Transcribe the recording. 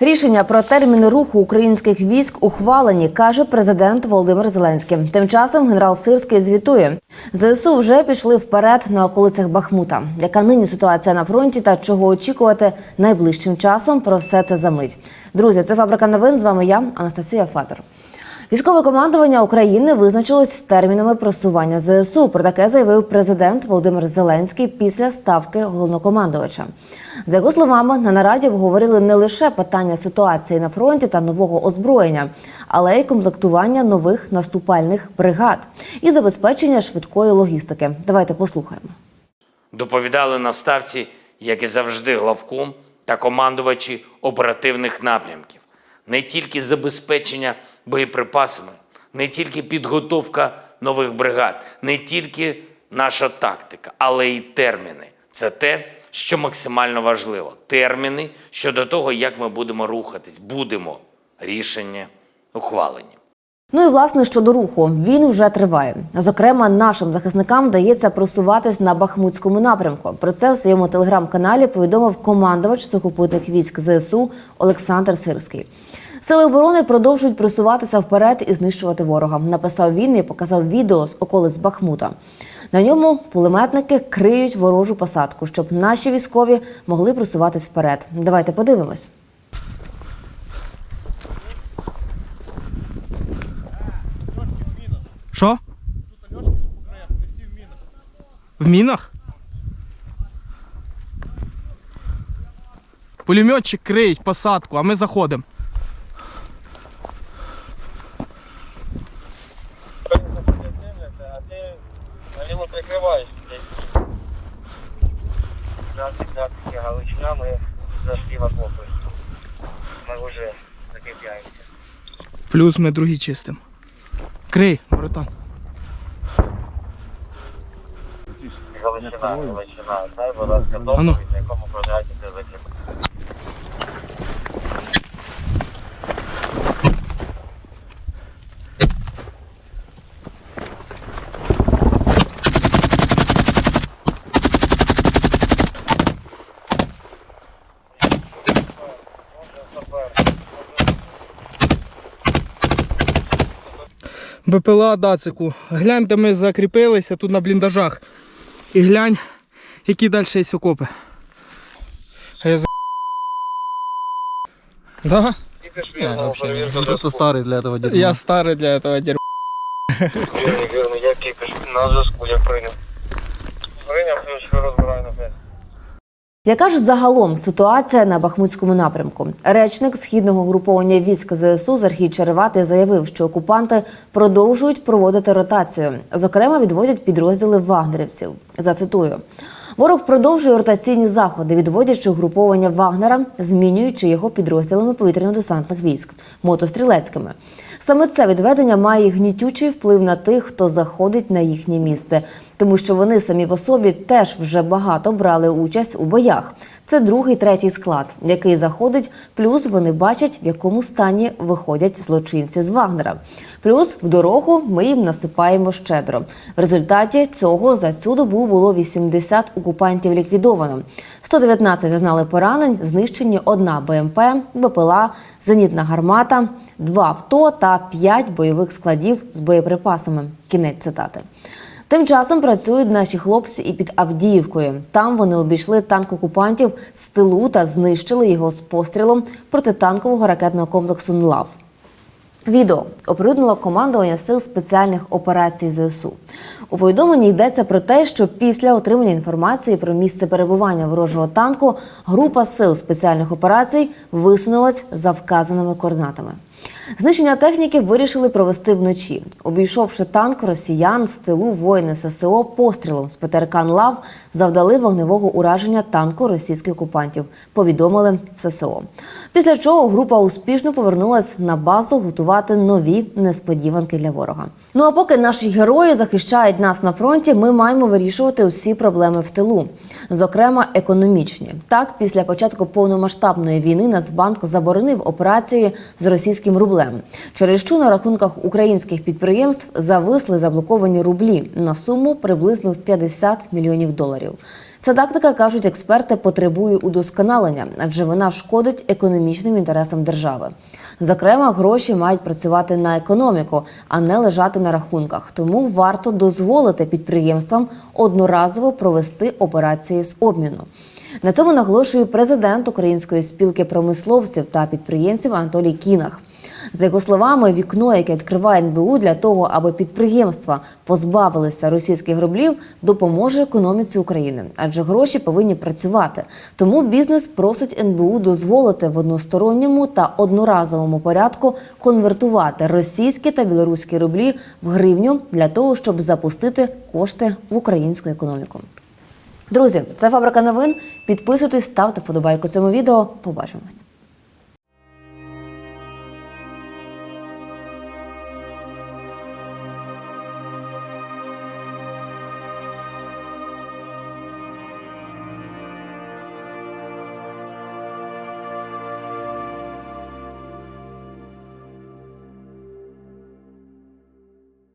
Рішення про терміни руху українських військ ухвалені, каже президент Володимир Зеленський. Тим часом генерал Сирський звітує, ЗСУ вже пішли вперед на околицях Бахмута. Яка нині ситуація на фронті та чого очікувати найближчим часом? Про все це за мить. Друзі, це фабрика новин. З вами я, Анастасія Фатор. Військове командування України визначилось з термінами просування ЗСУ. Про таке заявив президент Володимир Зеленський після ставки головнокомандувача. За його словами, на нараді обговорили не лише питання ситуації на фронті та нового озброєння, але й комплектування нових наступальних бригад і забезпечення швидкої логістики. Давайте послухаємо. Доповідали на ставці, як і завжди, главком та командувачі оперативних напрямків. Не тільки забезпечення боєприпасами, не тільки підготовка нових бригад, не тільки наша тактика, але й терміни. Це те, що максимально важливо. Терміни щодо того, як ми будемо рухатись. Будемо рішення ухвалені. Ну і власне щодо руху, він вже триває. Зокрема, нашим захисникам вдається просуватись на Бахмутському напрямку. Про це в своєму телеграм-каналі повідомив командувач сухопутних військ ЗСУ Олександр Сирський. Сили оборони продовжують просуватися вперед і знищувати ворога. Написав він і показав відео з околиць Бахмута. На ньому пулеметники криють ворожу посадку, щоб наші військові могли просуватись вперед. Давайте подивимось. Що? В мінах? Пулеметчик криють посадку, а ми заходимо. а ты налево прикрываешь. График, график, Галичина, мы зашли в окопы. Мы уже закрепляемся. Плюс ми другі чистимо. Крий, братан. Галичина, Галичина. Дай, будь ласка, доповідь, на якому квадраті ти закріпив. БПЛА Дацику. Глянь, де ми закріпилися тут на бліндажах. І глянь, які далі є окопи. А я за... Да? Тільки ж вірно, перевірку Просто старый для этого дерьма. Я старий для этого дерьма. Вірно, вірно, я кипиш на зв'язку, я прийняв. Прийняв, ключ розбираю на все. Яка ж загалом ситуація на Бахмутському напрямку? Речник східного груповання військ ЗСУ Зархій Череватий заявив, що окупанти продовжують проводити ротацію. Зокрема, відводять підрозділи вагнерівців. Зацитую. Ворог продовжує ротаційні заходи, відводячи угруповання Вагнера, змінюючи його підрозділами повітряно-десантних військ мотострілецькими. Саме це відведення має гнітючий вплив на тих, хто заходить на їхнє місце, тому що вони самі по собі теж вже багато брали участь у боях. Це другий, третій склад, який заходить. Плюс вони бачать, в якому стані виходять злочинці з Вагнера. Плюс в дорогу ми їм насипаємо щедро. В результаті цього за цю добу було 80 окупантів ліквідовано. 119 зазнали поранень, знищені одна БМП, БПЛА, зенітна гармата, два авто та п'ять бойових складів з боєприпасами. Кінець цитати. Тим часом працюють наші хлопці і під Авдіївкою. Там вони обійшли танк окупантів з тилу та знищили його з пострілом протитанкового ракетного комплексу НЛАВ. Відео оприлюднило командування сил спеціальних операцій ЗСУ. У повідомленні йдеться про те, що після отримання інформації про місце перебування ворожого танку група сил спеціальних операцій висунулась за вказаними координатами. Знищення техніки вирішили провести вночі. Обійшовши танк росіян з тилу воїни ССО пострілом з ПТРК «Нлав» завдали вогневого ураження танку російських окупантів. Повідомили в ССО. Після чого група успішно повернулась на базу готувати нові несподіванки для ворога. Ну а поки наші герої захищають нас на фронті, ми маємо вирішувати усі проблеми в тилу, зокрема економічні. Так, після початку повномасштабної війни Нацбанк заборонив операції з російським рублем, через що на рахунках українських підприємств зависли заблоковані рублі на суму приблизно в 50 мільйонів доларів. Ця тактика, кажуть експерти, потребує удосконалення, адже вона шкодить економічним інтересам держави. Зокрема, гроші мають працювати на економіку, а не лежати на рахунках. Тому варто дозволити підприємствам одноразово провести операції з обміну. На цьому наголошує президент Української спілки промисловців та підприємців Анатолій Кінах. За його словами, вікно, яке відкриває НБУ для того, аби підприємства позбавилися російських рублів, допоможе економіці України, адже гроші повинні працювати. Тому бізнес просить НБУ дозволити в односторонньому та одноразовому порядку конвертувати російські та білоруські рублі в гривню для того, щоб запустити кошти в українську економіку. Друзі, це фабрика новин. Підписуйтесь, ставте вподобайку цьому відео. Побачимось.